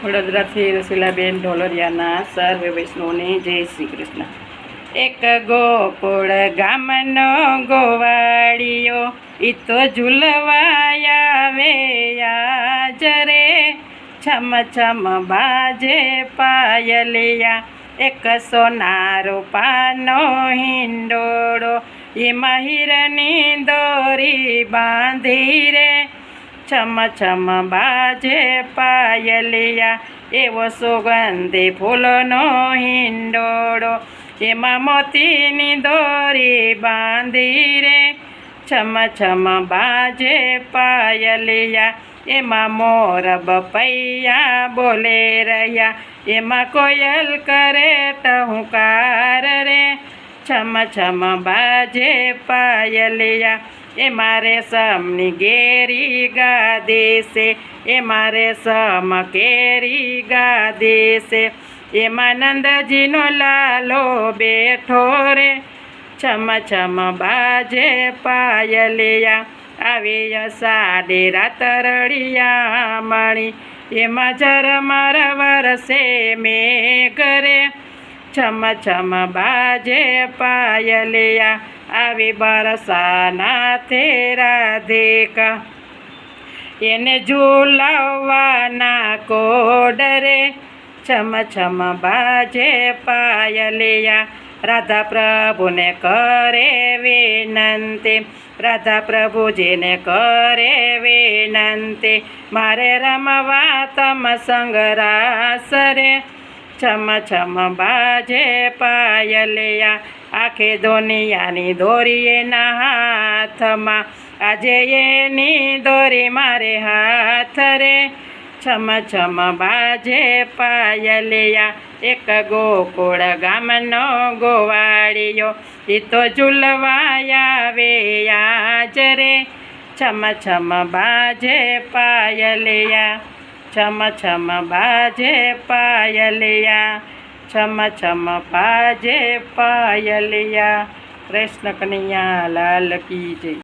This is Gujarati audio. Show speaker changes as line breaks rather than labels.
વડોદરાથી રસીલાબેન ઢોલરિયાના સર્વ વૈષ્ણવને જય શ્રી કૃષ્ણ. એક ગોકુળ ગામનો ગોવાળીઓ ઈ તો ઝૂલવાયા વે આજ છમ છમ બાજે પાયલિયા, એક સોનારો પાનો હિંડોળો એમાં હિરની દોરી બાંધી રે. છમ છમ બાજે પાયલિયા, એવો સુગંધી ફૂલનો હિંડોળો એમાં મોતીની દોરી બાંધી રે. છમ છમ બાજે પાયલિયા, એમાં મોર બપૈયા બોલે રહ્યા, એમાં કોયલ કરે ટહુકાર રે. છમ છમ બાજે પાયલિયા એ મારે સમની ગેરી ગાદે છે એ મારે સમ કેરી ગાદે છે એમાં નંદજીનો લાલો બેઠો રે, છમ છમ બાજે પાયલિયા. આવી સાડી રાતરડિયા મણી, એમાં ઝરમર વરસે મેઘ રે. છમ છમ બાજે પાયલિયા, આવી બરસાના તે રાધિકા એને ઝૂલાવવાના કોડરે છમ છમ બાજે પાયલિયા, રાધા પ્રભુને કરે વિનંતી, રાધા પ્રભુજીને કરે વિનંતી, મારે રમવા તમ સંગ રે. છમ છમ બાજે પાયલિયા, આખે દુનિયાની દોરી એના હાથમાં આજે એની દોરી મારે હાથ રે. છમ છમ બાજે પાયલિયા, એક ગોકુળ ગામનો ગોવાળિયો. એ તો ઝૂલવાયા વે આજ રે. છમ છમ બાજે પાયલિયા. છમ છમ બાજે પાયલિયા છમ છમ બાજે પાયલિયા. કૃષ્ણ કનૈયા લાલ કી જય.